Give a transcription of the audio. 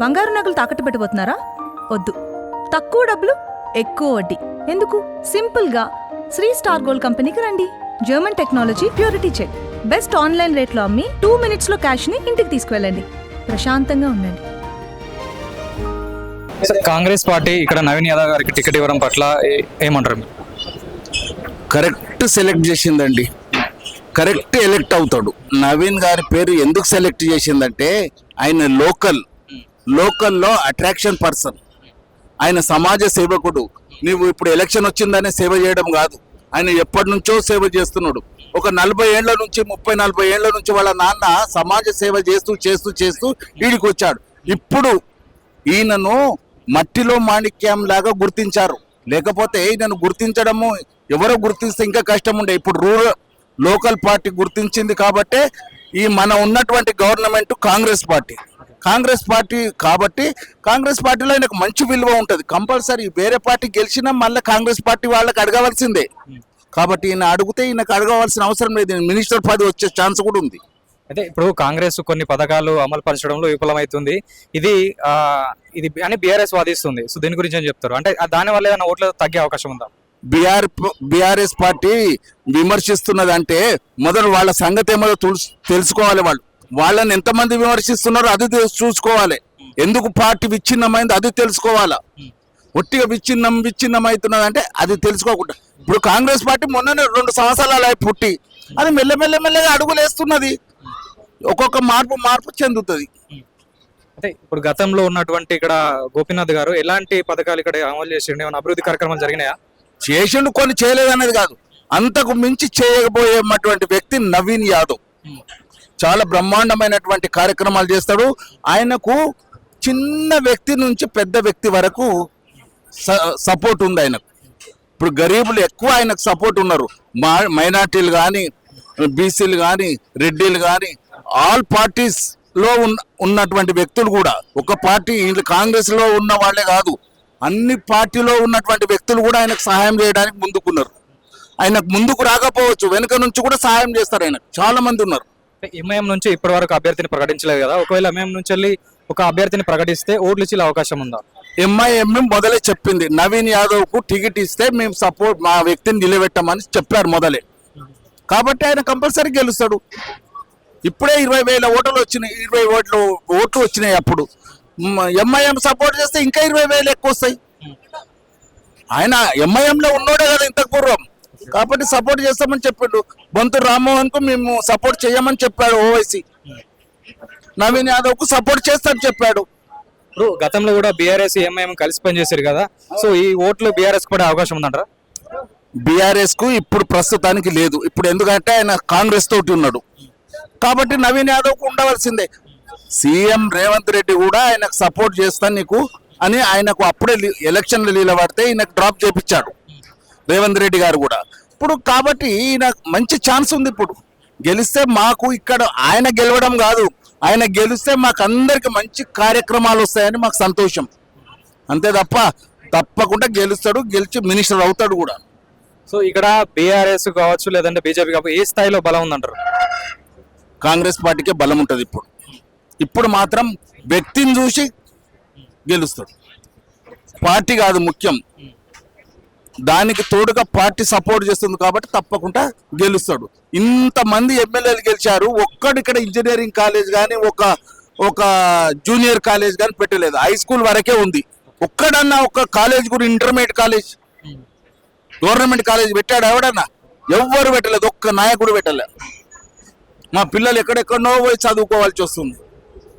బంగారు నగలు తాకట్టు పెట్టబోతున్నారా వద్దు. తక్కువ డబ్బులు ఎక్కువ వడ్డీ. ఎందుకు? సింపుల్గా శ్రీ స్టార్ గోల్డ్ కంపెనీకి రండి. German technology purity check. Best online రేట్లో అమ్మి టూ మినిట్స్లో క్యాష్ని ఇంటికి తీసుకువెళ్ళండి. ప్రశాంతంగా ఉండండి. కాంగ్రెస్ పార్టీ ఇక్కడ నవీన్ యాదవ్ గారికి టికెట్ ఇవ్వడం పట్ల ఏమంటారు? మీరు కరెక్ట్ సెలెక్ట్ చేసిందండి. కరెక్ట్ ఎలెక్ట్ అవుతాడు. నవీన్ గారి పేరు ఎందుకు సెలెక్ట్ చేసిందంటే ఆయన లోకల్. లోకల్లో అట్రాక్షన్ పర్సన్. ఆయన సమాజ సేవకుడు. నీవు ఇప్పుడు ఎలక్షన్ వచ్చిందనే సేవ చేయడం కాదు. ఆయన ఎప్పటి నుంచో సేవ చేస్తున్నాడు. ఒక నలభై ఏళ్ళ నుంచి ముప్పై నలభై ఏళ్ళ నుంచి వాళ్ళ నాన్న సమాజ సేవ చేస్తూ చేస్తూ చేస్తూ వీడికి వచ్చాడు. ఇప్పుడు ఈయనను మట్టిలో మాణిక్యం లాగా గుర్తించారు. లేకపోతే ఈయనను గుర్తించడము ఎవరో గుర్తిస్తే ఇంకా కష్టం ఉండే. ఇప్పుడు రూరల్ లోకల్ పార్టీ గుర్తించింది కాబట్టే ఈ మన ఉన్నటువంటి government Congress party. Congress party కాబట్టి కాంగ్రెస్ పార్టీలో ఆయనకు మంచి విలువ ఉంటుంది. కంపల్సరీ వేరే పార్టీ గెలిచినా మళ్ళీ కాంగ్రెస్ పార్టీ వాళ్ళకి అడగవలసిందే. కాబట్టి ఈయన అడిగితే ఈయనకు అడగవలసిన అవసరం లేదు. మినిస్టర్ పదవి వచ్చే ఛాన్స్ కూడా ఉంది. అయితే ఇప్పుడు కాంగ్రెస్ కొన్ని పథకాలు అమలు పరచడంలో విఫలమవుతుంది ఇది ఇది అని బీఆర్ఎస్ వాదిస్తుంది. సో దీని గురించి ఏం చెప్తారు? అంటే దాని వల్ల ఏమైనా ఓట్లు తగ్గే అవకాశం ఉందా? బీఆర్ బీఆర్ఎస్ పార్టీ విమర్శిస్తున్నది అంటే మొదలు వాళ్ళ సంగతి ఏమో తులుస్- తెలుసుకోవాలి వాళ్ళు. వాళ్ళని ఎంతమంది విమర్శిస్తున్నారో అది చూసుకోవాలి. ఎందుకు పార్టీ విచ్ఛిన్నమైంది అది తెలుసుకోవాలా. ఒట్టిగా విచ్ఛిన్నం విచ్ఛిన్నం అవుతున్నది అంటే అది తెలుసుకోకుండా. ఇప్పుడు కాంగ్రెస్ పార్టీ మొన్ననే రెండు సంవత్సరాలు అయి పుట్టి అది మెల్లమెల్ల మెల్లగా అడుగులు వేస్తున్నది ఒక్కొక్క మార్పు మార్పు చెందుతుంది. అంటే ఇప్పుడు గతంలో ఉన్నటువంటి ఇక్కడ గోపీనాథ్ గారు ఎలాంటి పథకాలు ఇక్కడ అమలు చేసిండు? ఏమైనా అభివృద్ధి కార్యక్రమాలు జరిగినాయా? చేసిండు కొన్ని చేయలేదనేది కాదు. అంతకు మించి చేయబోయేటువంటి వ్యక్తి నవీన్ యాదవ్. చాలా బ్రహ్మాండమైనటువంటి కార్యక్రమాలు చేస్తాడు. ఆయనకు చిన్న వ్యక్తి నుంచి పెద్ద వ్యక్తి వరకు సపోర్ట్ ఉంది ఆయనకు. ఇప్పుడు గరీబులు ఎక్కువ ఆయనకు సపోర్ట్ ఉన్నారు. మా మైనార్టీలు కానీ బీసీలు కానీ రెడ్డిలు కానీ ఆల్ పార్టీస్లో ఉన్న ఉన్నటువంటి వ్యక్తులు కూడా ఒక పార్టీ వీళ్ళు కాంగ్రెస్లో ఉన్న వాళ్ళే కాదు అన్ని పార్టీలో ఉన్నటువంటి వ్యక్తులు కూడా ఆయనకు సహాయం చేయడానికి ముందుకున్నారు. ఆయనకు ముందుకు రాకపోవచ్చు వెనుక నుంచి కూడా సహాయం చేస్తారు ఆయనకు. చాలా మంది ఉన్నారు. ఎంఐఎం నుంచి ఇప్పటి వరకు అభ్యర్థిని ప్రకటించలేదు కదా. ఒకవేళ ఎంఐఎం నుంచి వెళ్ళి ఒక అభ్యర్థిని ప్రకటిస్తే ఓట్లు ఇచ్చే అవకాశం ఉందా? ఎంఐఎంఎం మొదలే చెప్పింది. నవీన్ యాదవ్కు టికెట్ ఇస్తే మేము సపోర్ట్ మా వ్యక్తిని నిలబెట్టమని చెప్పారు మొదలే. కాబట్టి ఆయన కంపల్సరీ గెలుస్తాడు. ఇప్పుడే ఇరవై వేల ఓట్లు వచ్చినాయి. ఇరవై ఓట్లు ఓట్లు వచ్చినాయి అప్పుడు. ఎంఐఎం సపోర్ట్ చేస్తే ఇంకా ఇరవై వేలు ఎక్కువ వస్తాయి. ఆయన ఎంఐఎంలో ఉన్నోడే కదా ఇంతకు పూర్వం కాబట్టి సపోర్ట్ చేస్తామని చెప్పిండు. బొంతు రామ్మోహన్కు మేము సపోర్ట్ చేయమని చెప్పాడు ఓవైసీ. నవీన్ యాదవ్కు సపోర్ట్ చేస్తామని చెప్పాడు. ఇప్పుడు గతంలో కూడా బీఆర్ఎస్ ఎంఐఎం కలిసి పనిచేశారు కదా? సో ఈ ఓట్లు బీఆర్ఎస్ పడే అవకాశం ఉందంటారా? బీఆర్ఎస్కు ఇప్పుడు ప్రస్తుతానికి లేదు. ఇప్పుడు ఎందుకంటే ఆయన కాంగ్రెస్ తోటి ఉన్నాడు. కాబట్టి నవీన్ యాదవ్కు ఉండవలసిందే. సీఎం రేవంత్ రెడ్డి కూడా ఆయనకు సపోర్ట్ చేస్తాను నీకు అని ఆయనకు అప్పుడే ఎలక్షన్లు నిలబడితే ఈయనకు డ్రాప్ చేపించాడు. రేవంత్ రెడ్డి గారు కూడా. ఇప్పుడు కాబట్టి ఈయన మంచి ఛాన్స్ ఉంది ఇప్పుడు. గెలిస్తే మాకు ఇక్కడ ఆయన గెలవడం కాదు. ఆయన గెలిస్తే మాకు అందరికి మంచి కార్యక్రమాలు వస్తాయని మాకు సంతోషం. అంతే తప్ప తప్పకుండా గెలుస్తాడు గెలిచి మినిస్టర్ అవుతాడు కూడా. సో ఇక్కడ బీఆర్ఎస్ కావచ్చు లేదంటే బీజేపీ కావచ్చు ఏ స్థాయిలో బలం ఉందంటారు? కాంగ్రెస్ పార్టీకే బలం ఉంటుంది ఇప్పుడు. ఇప్పుడు మాత్రం వ్యక్తిని చూసి గెలుస్తాడు. పార్టీ కాదు ముఖ్యం. దానికి తోడుగా పార్టీ సపోర్ట్ చేస్తుంది కాబట్టి తప్పకుండా గెలుస్తాడు. ఇంతమంది ఎమ్మెల్యేలు గెలిచారు ఒక్కడిక్కడ ఇంజనీరింగ్ కాలేజ్ కానీ ఒక ఒక జూనియర్ కాలేజ్ కానీ పెట్టలేదు. హై స్కూల్ వరకే ఉంది. ఒక్కడన్నా ఒక కాలేజ్ కూడా ఇంటర్మీడియట్ కాలేజ్ గవర్నమెంట్ కాలేజ్ పెట్టాడు ఎవడన్నా? ఎవ్వరు పెట్టలేదు. ఒక్క నాయకుడు పెట్టలే. మా పిల్లలు ఎక్కడెక్కడో పోయి చదువుకోవాల్సి వస్తుంది.